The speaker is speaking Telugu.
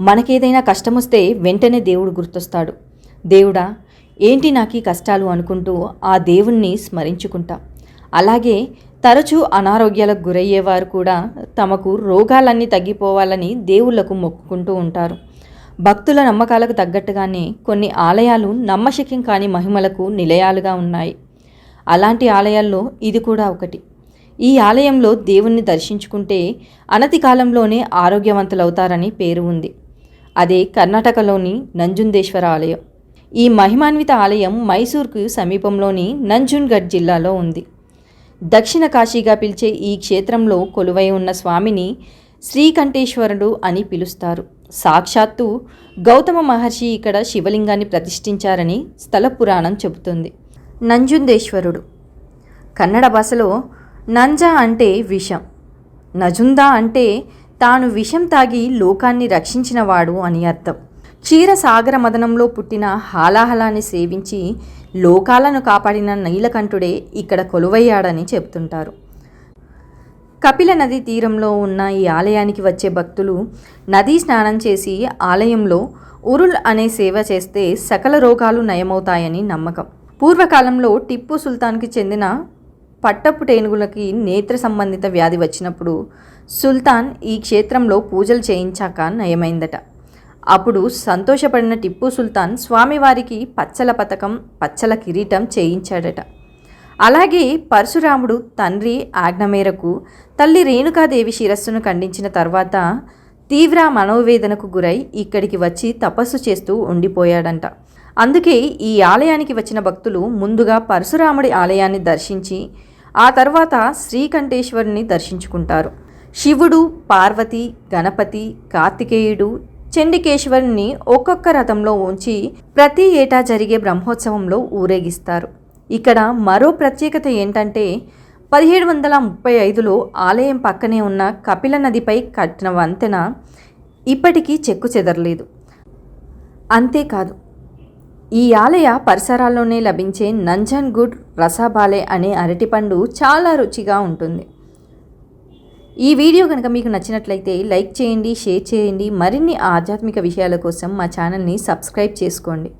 మనకేదైనా కష్టం వస్తే వెంటనే దేవుడు గుర్తొస్తాడు. దేవుడా ఏంటి నాకు ఈ కష్టాలు అనుకుంటూ ఆ దేవుణ్ణి స్మరించుకుంటాం? అలాగే తరచూ అనారోగ్యాలకు గురయ్యేవారు కూడా తమకు రోగాలన్నీ తగ్గిపోవాలని దేవుళ్ళకు మొక్కుకుంటూ ఉంటారు. భక్తుల నమ్మకాలకు తగ్గట్టుగానే కొన్ని ఆలయాలు నమ్మశక్యం కాని మహిమలకు నిలయాలుగా ఉన్నాయి. అలాంటి ఆలయాల్లో ఇది కూడా ఒకటి. ఈ ఆలయంలో దేవుణ్ణి దర్శించుకుంటే అనతి కాలంలోనే ఆరోగ్యవంతులవుతారని పేరు ఉంది. అదే కర్ణాటకలోని నంజుందేశ్వర ఆలయం. ఈ మహిమాన్విత ఆలయం మైసూర్కు సమీపంలోని నంజున్గఢ్ జిల్లాలో ఉంది. దక్షిణ కాశీగా పిలిచే ఈ క్షేత్రంలో కొలువై ఉన్న స్వామిని శ్రీకంఠేశ్వరుడు అని పిలుస్తారు. సాక్షాత్తు గౌతమ మహర్షి ఇక్కడ శివలింగాన్ని ప్రతిష్ఠించారని స్థల పురాణం చెబుతుంది. నంజుందేశ్వరుడు కన్నడ భాషలో నంజ అంటే విషం. నజుందా అంటే తాను విషం తాగి లోకాన్ని రక్షించినవాడు అని అర్థం. క్షీరసాగర మదనంలో పుట్టిన హాలాహలాన్ని సేవించి లోకాలను కాపాడిన నీలకంఠుడే ఇక్కడ కొలువయ్యాడని చెబుతుంటారు కపిల నది తీరంలో ఉన్న ఈ ఆలయానికి వచ్చే భక్తులు నదీ స్నానం చేసి ఆలయంలో ఉరుల్ అనే సేవ చేస్తే సకల రోగాలు నయమవుతాయని నమ్మకం. పూర్వకాలంలో టిప్పు సుల్తాన్కి చెందిన పట్టపు టేనుగులకి నేత్ర సంబంధిత వ్యాధి వచ్చినప్పుడు సుల్తాన్ ఈ క్షేత్రంలో పూజలు చేయించాక నయమైందట. అప్పుడు సంతోషపడిన టిప్పు సుల్తాన్ స్వామివారికి పచ్చల పథకం పచ్చల కిరీటం చేయించాడట. అలాగే పరశురాముడు తండ్రి ఆజ్ఞ మేరకు తల్లి రేణుకాదేవి శిరస్సును ఖండించిన తర్వాత తీవ్ర మనోవేదనకు గురై ఇక్కడికి వచ్చి తపస్సు చేస్తూ ఉండిపోయాడంట. అందుకే ఈ ఆలయానికి వచ్చిన భక్తులు ముందుగా పరశురాముడి ఆలయాన్ని దర్శించి ఆ తర్వాత శ్రీకంఠేశ్వరుని దర్శించుకుంటారు. శివుడు పార్వతి గణపతి కార్తికేయుడు చండికేశ్వరుని ఒక్కొక్క రథంలో ఉంచి ప్రతి ఏటా జరిగే బ్రహ్మోత్సవంలో ఊరేగిస్తారు. ఇక్కడ మరో ప్రత్యేకత ఏంటంటే పదిహేడు వందల ముప్పై ఐదులో ఆలయం పక్కనే ఉన్న కపిల నదిపై కట్టిన వంతెన ఇప్పటికీ చెక్కు చెదరలేదు. అంతేకాదు ఈ ఆలయ పరిసరాల్లోనే లభించే నంజన్ గుడ్ రసాబాలే అనే అరటిపండు చాలా రుచిగా ఉంటుంది. ఈ వీడియో కనుక మీకు నచ్చినట్లయితే లైక్ చేయండి షేర్ చేయండి మరిన్ని ఆధ్యాత్మిక విషయాల కోసం మా ఛానల్ని సబ్స్క్రైబ్ చేసుకోండి.